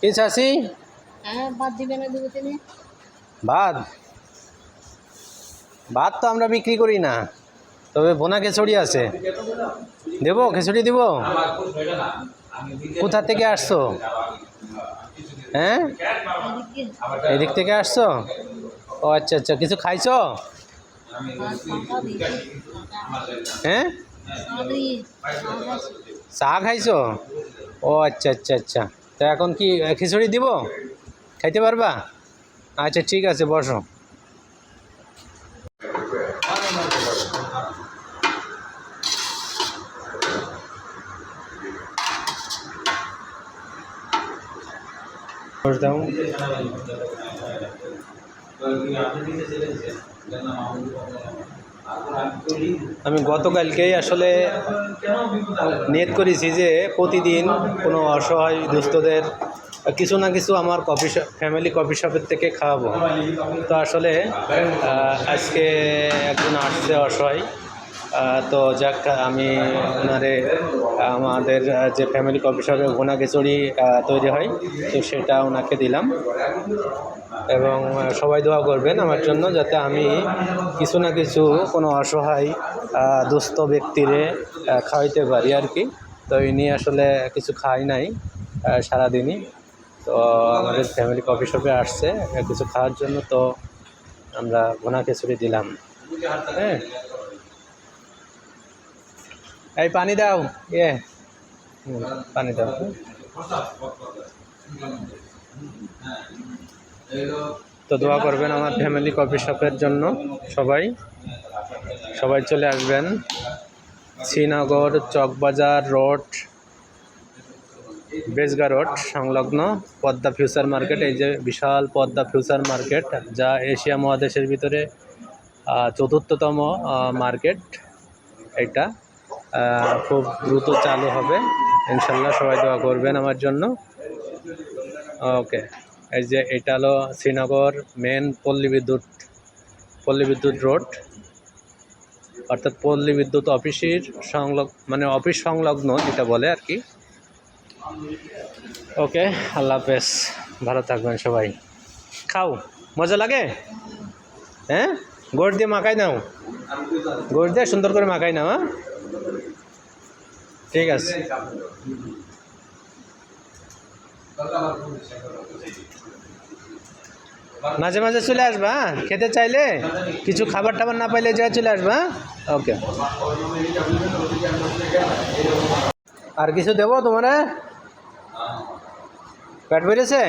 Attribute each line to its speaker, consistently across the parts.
Speaker 1: কি চাষি
Speaker 2: হ্যাঁ দিবে না দেবো তিনি
Speaker 1: ভাত? ভাত তো আমরা বিক্রি করি না। তবে বোনা খিচুড়ি আছে। দেব? খিচুড়ি দিব? কোথা থেকে আসছো? হ্যাঁ?
Speaker 2: এদিক
Speaker 1: থেকে আসছো? ও আচ্ছা আচ্ছা। কিছু খাইছো? হ্যাঁ? চা খাইছো? ও আচ্ছা আচ্ছা আচ্ছা। তো এখন কি খিচুড়ি দিব? খাইতে পারবা? আচ্ছা ঠিক আছে, বসো। দাও। আমি গতকালকেই আসলে নিয়ত করেছি যে প্রতিদিন কোনো অসহায় দুস্থদের কিছু না কিছু আমার কফি ফ্যামিলি কফি শপের থেকে খাওয়াবো। তো আসলে আজকে একজন আসছে অসহায়। তো যাক, আমি ওনারে, আমাদের যে ফ্যামিলি কফি শপে ভুনা খিচুড়ি তৈরি হয়, তো সেটা ওনাকে দিলাম। এবং সবাই দোয়া করবেন আমার জন্য যাতে আমি কিছু না কিছু কোনো অসহায় দুস্থ ব্যক্তিরে খাওয়াইতে পারি আর কি। তো এই নিয়ে আসলে কিছু খাই নাই সারাদিনই। তো আমাদের ফ্যামিলি কফি শপে আসছে, কিছু খাওয়ার জন্য তো আমরা ভোনা খিচুড়ি দিলাম। হ্যাঁ? এই পানি দাও ইয়ে। হুম, পানি দাও। তো দোয়া করবেন আমার ফ্যামিলি কফি শপের জন্য সবাই। সবাই চলে আসবেন। শ্রীনগর চকবাজার রোড বেজগা রোড সংলগ্ন পদ্মা ফিউচার মার্কেট। এই যে বিশাল পদ্মা ফিউচার মার্কেট যা এশিয়া মহাদেশের ভিতরে চতুর্থতম মার্কেট। এটা খুব দ্রুত চালু হবে। ইনশাল্লাহ সবাই দোয়া করবেন আমার জন্য। ওকে, এই যে এটা হলো শ্রীনগর মেন পল্লী বিদ্যুৎ পল্লী বিদ্যুৎ রোড। অর্থাৎ পল্লী বিদ্যুৎ অফিসের সংলগ্ন মানে অফিস সংলগ্ন যেটা বলে আর কি। ওকে, আল্লাহ হাফেজ। ভালো থাকবেন সবাই। খাও, মজা লাগে? হ্যাঁ? গোড় দিয়ে মাখাই নাও। গোড় দিয়ে সুন্দর করে মাখাই নাও হ্যাঁ? ঠিক আছে। মাঝে মাঝে চলে আসবা হ্যাঁ? খেতে চাইলে কিছু খাবার টাবার না পাইলে যা চলে আসবা হ্যাঁ? ওকে। আর কিছু দেবো তোমার? পেট বেড়েছে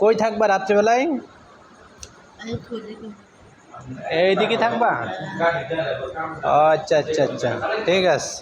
Speaker 1: কই থাকবা রাত্রিবেলায়? এইদিকে থাকবা? আচ্ছা আচ্ছা আচ্ছা। ঠিক আছে।